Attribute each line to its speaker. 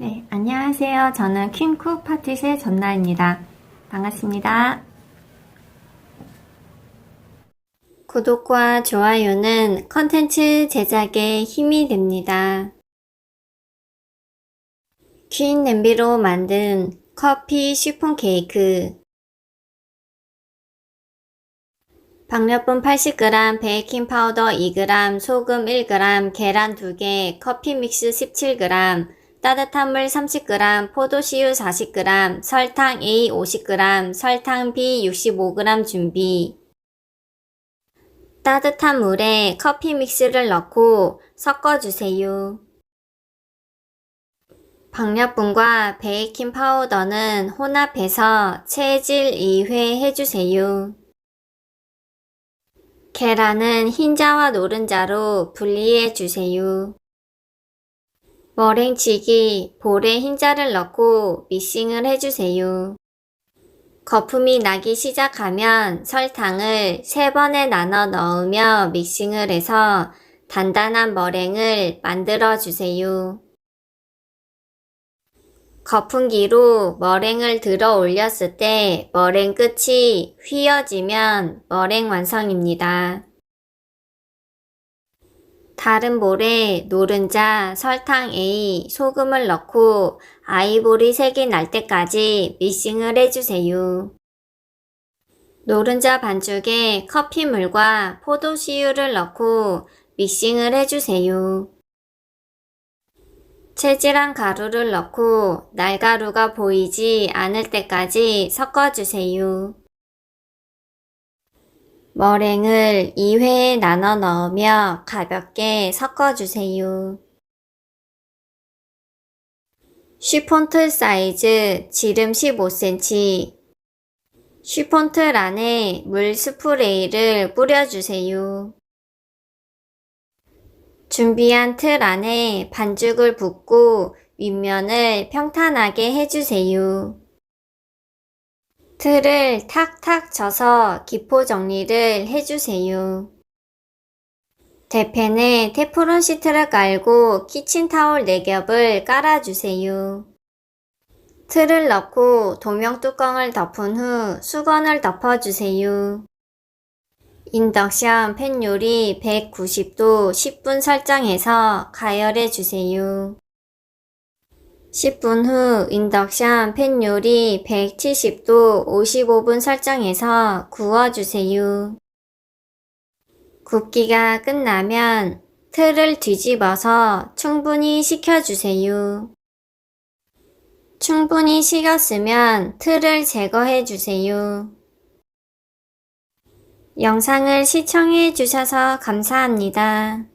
Speaker 1: 네, 안녕하세요. 저는 퀸쿡 파티의 전나입니다. 반갑습니다. 구독과 좋아요는 컨텐츠 제작에 힘이 됩니다. 퀸 냄비로 만든 커피 시폰 케이크 박력분 80g, 베이킹 파우더 2g, 소금 1g, 계란 2개, 커피 믹스 17g, 따뜻한 물 30g, 포도씨유 40g, 설탕 A 50g, 설탕 B 65g 준비. 따뜻한 물에 커피 믹스를 넣고 섞어주세요. 박력분과 베이킹 파우더는 혼합해서 체질 2회 해주세요. 계란은 흰자와 노른자로 분리해 주세요. 머랭치기 볼에 흰자를 넣고 믹싱을 해주세요. 거품이 나기 시작하면 설탕을 3번에 나눠 넣으며 믹싱을 해서 단단한 머랭을 만들어 주세요. 거품기로 머랭을 들어 올렸을 때 머랭 끝이 휘어지면 머랭 완성입니다. 다른 볼에 노른자, 설탕 A, 소금을 넣고 아이보리 색이 날 때까지 믹싱을 해주세요. 노른자 반죽에 커피물과 포도씨유를 넣고 믹싱을 해주세요. 채질한 가루를 넣고 날가루가 보이지 않을 때까지 섞어주세요. 머랭을 2회에 나눠 넣으며 가볍게 섞어주세요. 쉬폰틀 사이즈 지름 15cm 쉬폰틀 안에 물 스프레이를 뿌려주세요. 준비한 틀 안에 반죽을 붓고 윗면을 평탄하게 해주세요. 틀을 탁탁 쳐서 기포 정리를 해주세요. 대팬에 테프론 시트를 깔고 키친타올 4겹을 깔아주세요. 틀을 넣고 도명 뚜껑을 덮은 후 수건을 덮어주세요. 인덕션 팬 요리 190도 10분 설정해서 가열해 주세요. 10분 후 인덕션 팬 요리 170도 55분 설정해서 구워주세요. 굽기가 끝나면 틀을 뒤집어서 충분히 식혀주세요. 충분히 식었으면 틀을 제거해 주세요. 영상을 시청해 주셔서 감사합니다.